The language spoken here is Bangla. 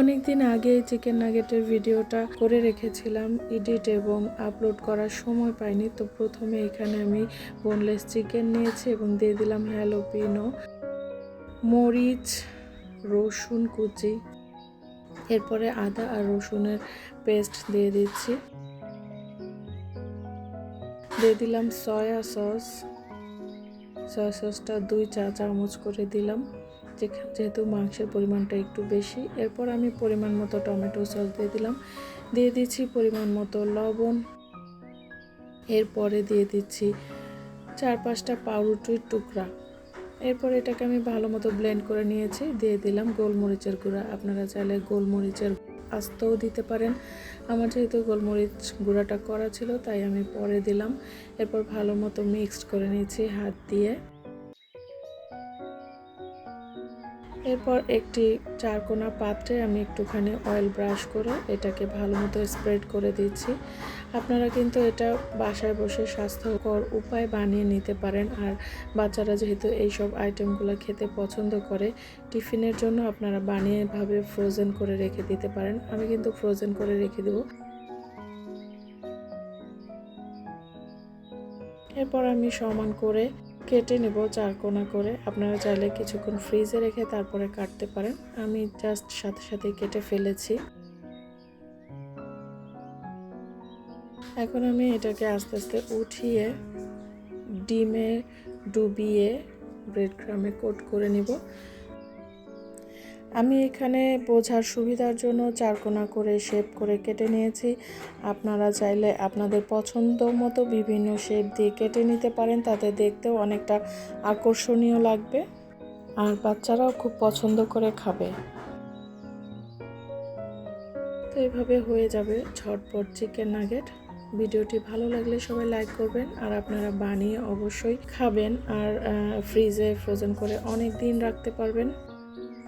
অনেক দিন আগে চিকেন নাগেটের ভিডিওটা করে রেখেছিলাম এডিট এবং আপলোড করার সময় পাইনি। তো প্রথমে এখানে আমি বোনলেস চিকেন নিয়েছি এবং দিয়ে দিলাম হ্যালোপিনো মরিচ, রসুন কুচি, এরপরে আদা আর রসুনের পেস্ট দিয়ে দিচ্ছি। দিয়ে দিলাম সয়া সস সয়া সসটা দুই চা চামচ করে দিলাম। যেহেতু মাংসের পরিমাণটা একটু বেশি, এরপর আমি পরিমাণ মতো টমেটো সস দিয়ে দিলাম। দিয়ে দিচ্ছি পরিমাণ মতো লবণ। এরপরে দিয়ে দিচ্ছি চার পাঁচটা পাউরুটির টুকরা। এরপর এটাকে আমি ভালো মতো ব্লেন্ড করে নিয়েছি। দিয়ে দিলাম গোলমরিচের গুঁড়া। আপনারা চাইলে গোলমরিচের আস্তও দিতে পারেন। আমার যেহেতু গোলমরিচ গুঁড়াটা করা ছিল, তাই আমি পরে দিলাম। এরপর ভালো মতো মিক্সড করে নিয়েছি হাত দিয়ে। এরপর একটি চারকোনা পাত্রে আমি একটুখানি অয়েল ব্রাশ করে এটাকে ভালো মতো স্প্রেড করে দিচ্ছি। আপনারা কিন্তু এটা বাসায় বসে স্বাস্থ্যকর উপায় বানিয়ে নিতে পারেন। আর বাচ্চারা যেহেতু এইসব আইটেমগুলো খেতে পছন্দ করে, টিফিনের জন্য আপনারা বানিয়ে ভাবে ফ্রোজেন করে রেখে দিতে পারেন। আমি কিন্তু ফ্রোজেন করে রেখে দেবো। এরপর আমি সমান করে কেটে নেব চারকোনা করে। আপনারা চাইলে কিছুক্ষণ ফ্রিজে রেখে তারপরে কাটতে পারেন। আমি জাস্ট সাথে সাথে কেটে ফেলেছি। এখন আমি এটাকে আস্তে আস্তে উঠিয়ে, ডিমে ডুবিয়ে ব্রেড ক্রামে কোট করে নিব। আমি এখানে বোঝার সুবিধার জন্য চারকোনা করে, শেপ করে কেটে নিয়েছি। আপনারা চাইলে আপনাদের পছন্দ মতো বিভিন্ন শেপ দিয়ে কেটে নিতে পারেন, তাতে দেখতেও অনেকটা আকর্ষণীয় লাগবে। আর বাচ্চারাও খুব পছন্দ করে খাবে। তো এইভাবে হয়ে যাবে ঝটপট চিকেন নাগেট। ভিডিওটি ভালো লাগলে সবাই লাইক করবেন, আর আপনারা বানিয়ে অবশ্যই খাবেন। আর ফ্রিজে ফ্রোজেন করে অনেক দিন রাখতে পারবেন।